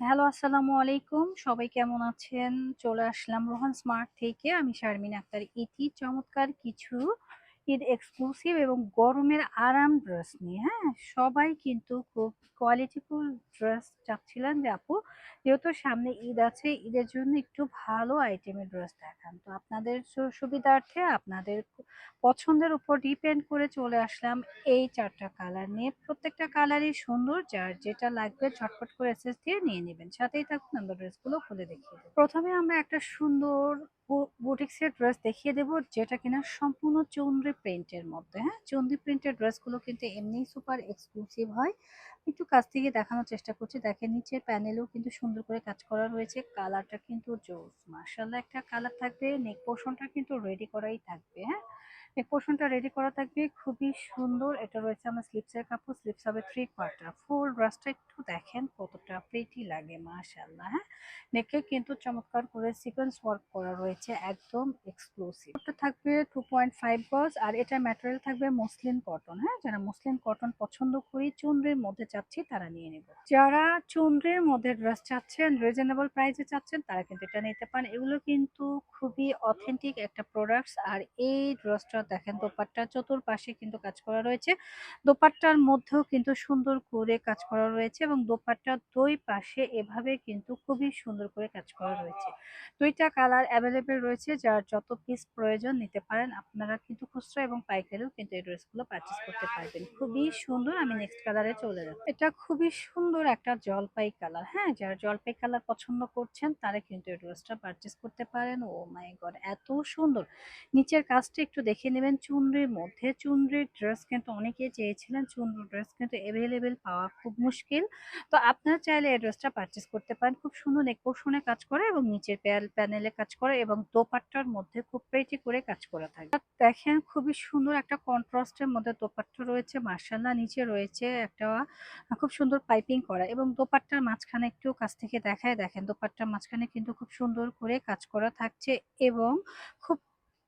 Hello, আসসালামু আলাইকুম। সবাই কেমন আছেন? চলে আসলাম রোহান স্মার্ট থেকে। আমি শারমিন আক্তার ইতি। চমৎকার কিছু ঈদ এক্সক্লুসিভ এবং গরমের আরাম ড্রেস নিয়ে হ্যাঁ? সবাই কিন্তু খুব কোয়ালিটিফুল ড্রেস চাচ্ছিলেন যে, আপু, যেহেতু সামনে ঈদ আছে, ঈদের জন্য একটু ভালো আইটেমের ড্রেস দেখান। তো আপনাদের সুবিধার্থে আপনাদের পছন্দের উপর ডিপেন্ড করে চলে আসলাম এই চারটা কালার নিয়ে। প্রত্যেকটা কালারই সুন্দর, যার যেটা লাগবে ঝটপট করে এসএস দিয়ে নিয়ে নেবেন। সাথেই থাকুন, আমরা ড্রেসগুলো খুলে দেবো। প্রথমে আমরা একটা সুন্দর বুটিক্সের ড্রেস দেখিয়ে দেব, যেটা কিনা সম্পূর্ণ চন্দ্রি প্রিন্টের মধ্যে হ্যাঁ? চন্দ্রি প্রিন্টের ড্রেসগুলো কিন্তু এমনি সুপার এক্সক্লুসিভ হয়। একটু কাছ থেকে দেখানোর চেষ্টা করছি। দেখেন, নিচের প্যানেলও কিন্তু সুন্দর করে কাজ করা রয়েছে। কালারটা কিন্তু জোস। মার্শাল্লাহ একটা কালার থাকবে, নেক পোর্শনটা কিন্তু রেডি করাই থাকবে হ্যাঁ? নেক পোর্শনটা রেডি করা থাকবে। খুবই সুন্দর। এটা রয়েছে আমার স্লিপসের কাপড়। স্লিপস হবে থ্রি কোয়ার্টার ফুল ড্রেসটা একটু দেখেন কতটা প্রিটি লাগে মার্শাল্লাহ হ্যাঁ? নেকে কিন্তু চমৎকার করে সিকোয়েন্স ওয়ার্ক করা রয়েছে, একদম এক্সক্লুসিভ থাকবে টু পয়েন্ট ফাইভ গজ, আর এটা ম্যাটেরিয়াল থাকবে মসলিন কটন হ্যাঁ? যারা মসলিন কটন পছন্দ করি, চুনরির মধ্যে চাচ্ছি, তারা নিয়ে নেব। যারা চুনরির মধ্যে ড্রেস চাচ্ছেন রিজনেবল প্রাইসে চাচ্ছেন, তারা কিন্তু এটা নিতে পারেন। এগুলো কিন্তু খুবই অথেন্টিক একটা প্রোডাক্টস আর এই ড্রেসটা দেখেন, দোপাট্টা চতুর্পাশে কিন্তু কাজ করা রয়েছে। দোপাট্টার মধ্যেও কিন্তু সুন্দর করে কাজ করা রয়েছে এবং দোপাট্টার দুই পাশে এভাবে কিন্তু খুবই সুন্দর করে কাজ করা রয়েছে। দুইটা কালার অ্যাভেলেবেল রয়েছে, যার যত পিস প্রয়োজন নিতে পারেন, আপনারা কিন্তু খুচরা এবং পাইকারিও কিন্তু এই ড্রেসগুলো পারচেস করতে পারবেন। খুবই সুন্দর, আমি নেক্সট কালারে চলে যাব এটা খুবই সুন্দর একটা জলপাই কালার হ্যাঁ? যারা জলপাই কালার পছন্দ করছেন, তারা কিন্তু এই ড্রেসটা পারচেস করতে পারেন। ও মাই গড এত সুন্দর। নিচের কাজটা একটু দেখে নেবেন। চুনরির মধ্যে, চুনরির ড্রেস কিন্তু অনেকেই চেয়েছিলেন। চুনরির ড্রেস কিন্তু অ্যাভেলেবেল পাওয়া খুব মুশকিল। তো আপনারা চাইলে এই ড্রেসটা পারচেস করতে পারেন। খুব সুন্দর নেক পোর্শনে কাজ করে এবং নিচের প্যানেলে কাজ করে এবং দোপাট্টার মধ্যে খুব প্রেটি করে কাজ করা থাকে। দেখেন খুবই সুন্দর একটা কন্ট্রাস্টের মধ্যে দোপাট্টা রয়েছে। মার্শাল্লাহ নিচে রয়েছে একটা খুব সুন্দর পাইপিং করা এবং দোপাট্টার মাঝখানে একটু কাছ থেকে দেখায় দেখেন। দোপাট্টার মাঝখানে কিন্তু খুব সুন্দর করে কাজ করা থাকছে এবং খুব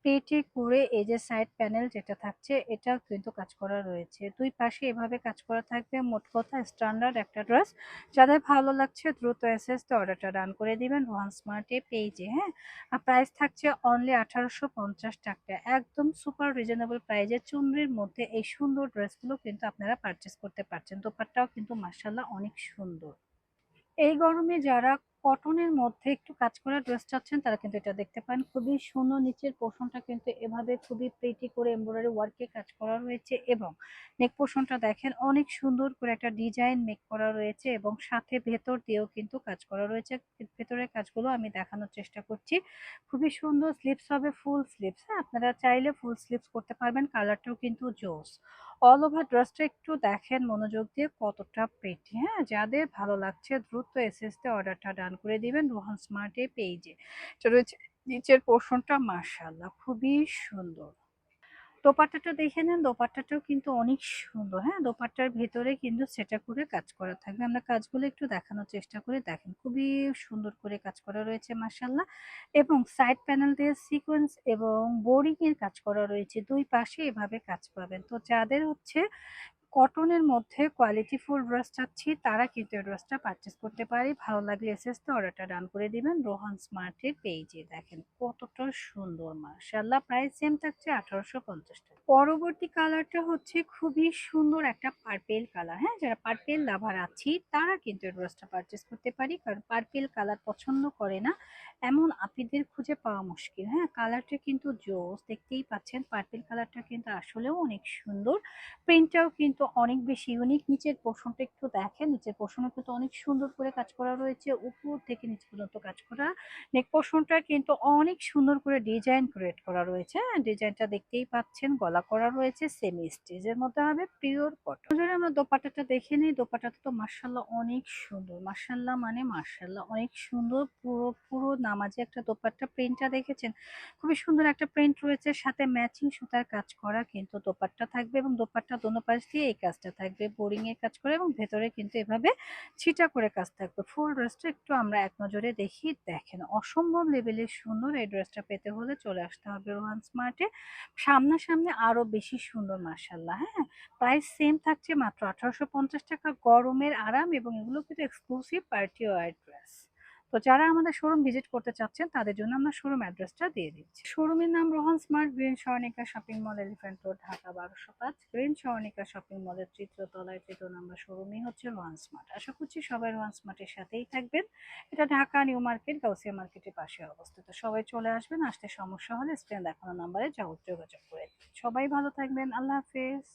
পেটে করে এই যে সাইড প্যানেল যেটা থাকছে এটা কিন্তু কাজ করা রয়েছে। দুই পাশে এভাবে কাজ করা থাকবে। মোট কথা স্ট্যান্ডার্ড একটা ড্রেস যাদের ভালো লাগছে দ্রুত এসএস তো অর্ডারটা রান করে দিবেন। ওয়ান স্মার্টে পেজে হ্যাঁ? আর প্রাইস থাকছে অনলি আঠারোশো পঞ্চাশ টাকা। একদম সুপার রিজনেবল প্রাইজে চুনরির মধ্যে এই সুন্দর ড্রেসগুলো কিন্তু আপনারা পারচেস করতে পারছেন। দোপাট্টাও কিন্তু মার্শাল্লাহ অনেক সুন্দর। এই গরমে যারা কটনের মধ্যে একটু কাজ করা ড্রেস চাচ্ছেন, তারা কিন্তু এটা দেখতে পান খুবই সুন্দর নিচের পোর্শনটা কিন্তু এভাবে খুবই প্রিটি করে এমব্রয়ডারি ওয়ার্কে কাজ করা রয়েছে এবং নেক পোর্শনটা দেখেন অনেক সুন্দর করে একটা ডিজাইন মেক করা রয়েছে এবং সাথে ভেতর দিয়েও কিন্তু কাজ করা রয়েছে। ভেতরের কাজগুলো আমি দেখানোর চেষ্টা করছি। খুবই সুন্দর স্লিপস হবে ফুল স্লিপস হ্যাঁ আপনারা চাইলে ফুল স্লিপস করতে পারবেন কালারটাও কিন্তু জোস। অল ওভার ড্রেসটা একটু দেখেন মনোযোগ দিয়ে কতটা পেটি হ্যাঁ? যাদের ভালো লাগছে দ্রুত এসএসতে অর্ডারটা ডান করে দিবেন রোহান স্মার্টে পেজে রয়েছে নিচের পোর্শনটা মার্শাল্লাহ খুবই সুন্দর। দোপাট্টাটা দেখে নেন, দোপাট্টাটাও কিন্তু অনেক সুন্দর। হ্যাঁ দোপাট্টার ভেতরে কিন্তু সেটা করে কাজ করা থাকবে। আমরা কাজগুলো একটু দেখানোর চেষ্টা করে। দেখেন, খুবই সুন্দর করে কাজ করা রয়েছে মার্শাল্লাহ এবং সাইড প্যানেল দিয়ে সিকোয়েন্স এবং বোরিংয়ের কাজ করা রয়েছে। দুই পাশে এভাবে কাজ পাবেন। তো যাদের হচ্ছে কটনের মধ্যে কোয়ালিটি ফুল ড্রেস চাচ্ছি, তারা কিন্তু এই ড্রেসটা পারচেস করতে পারি। ভালো লাগলে এসএস তো অর্ডারটা ডান করে দিবেন। রোহান স্মার্টের পেজে দেখেন কতটা সুন্দর মার্শাল্লাহ প্রাইস সেম থাকছে আঠারোশো পঞ্চাশ টাকা। পরবর্তী কালারটা হচ্ছে খুবই সুন্দর একটা পার্পেল কালার হ্যাঁ যারা পার্পেল লাভার আছি, তারা কিন্তু এই ড্রেসটা পারচেস করতে পারি। কারণ পার্পেল কালার পছন্দ করে না। এমন আপিদের খুঁজে পাওয়া মুশকিল। হ্যাঁ কালারটা কিন্তু জোস, দেখতেই পাচ্ছেন। পার্পেল কালারটা কিন্তু আসলেও অনেক সুন্দর। প্রিন্টটাও কিন্তু অনেক বেশি ইউনিক নিচের পোর্শনটা একটু দেখেন। নিচের পোর্শনে কিন্তু অনেক সুন্দর করে কাজ করা রয়েছে। উপর থেকে নিচ পর্যন্ত কাজ করা। নেক পোর্শনটা কিন্তু অনেক সুন্দর করে ডিজাইন ক্রিয়েট করা রয়েছে। ডিজাইনটা দেখতেই পাচ্ছেন, গলা করা রয়েছে সেমি স্টেজের মধ্যে হবে পিওর কটন যদি আমরা দোপাট্টাটা দেখে নিই। দোপাট্টাটা তো মার্শাল্লাহ অনেক সুন্দর। মার্শাল্লাহ মানে মার্শাল্লাহ অনেক সুন্দর। পুরো পুরো নামাজে একটা দোপাট্টা প্রিন্টটা দেখেছেন? খুবই সুন্দর একটা প্রিন্ট রয়েছে। সাথে ম্যাচিং সুতার কাজ করা কিন্তু দোপাট্টা থাকবে এবং দোপাট্টা দোনো পাশ দিয়ে এই কাজটা থাকবে। বোরিং এর কাজ করে এবং ভেতরে কিন্তু এভাবে ছিটা করে কাজ থাকবে। ফুল ড্রেসটা একটু আমরা এক নজরে দেখি। দেখেন, অসম্ভব লেভেলের সুন্দর এই ড্রেসটা পেতে হলে চলে আসতে হবে রোহান স্মার্টে। সামনাসামনি আরও বেশি সুন্দর মার্শাল্লাহ হ্যাঁ? প্রাইস সেম থাকছে মাত্র আঠারোশো পঞ্চাশ টাকা। গরমের আরাম এবং এগুলো কিন্তু এক্সক্লুসিভ পার্টি ওয়ার ড্রেস তো যারা আমাদের শোরুম ভিজিট করতে চাচ্ছেন, তাদের জন্য আমরা শোরুম অ্যাড্রেসটা দিয়ে দিচ্ছি। শোরুমের নাম Rohan smart, green Swarnika shopping mall elephant road Dhaka, বারোশো পাঁচ। গ্রিন স্বর্ণিকা শপিং মলের তৃতীয় তলায় তৃতীয় নাম্বার শোরুমই হচ্ছে রোহান স্মার্ট। আশা করছি সবাই রোহান স্মার্টের সাথেই থাকবেন। এটা ঢাকা, নিউ মার্কেট, গাউসিয়া মার্কেটের পাশে অবস্থিত। সবাই চলে আসবেন, আসতে সমস্যা হলে স্ক্রিন দেখানো নাম্বারে যোগাযোগ করে সবাই ভালো থাকবেন, আল্লাহ হাফেজ।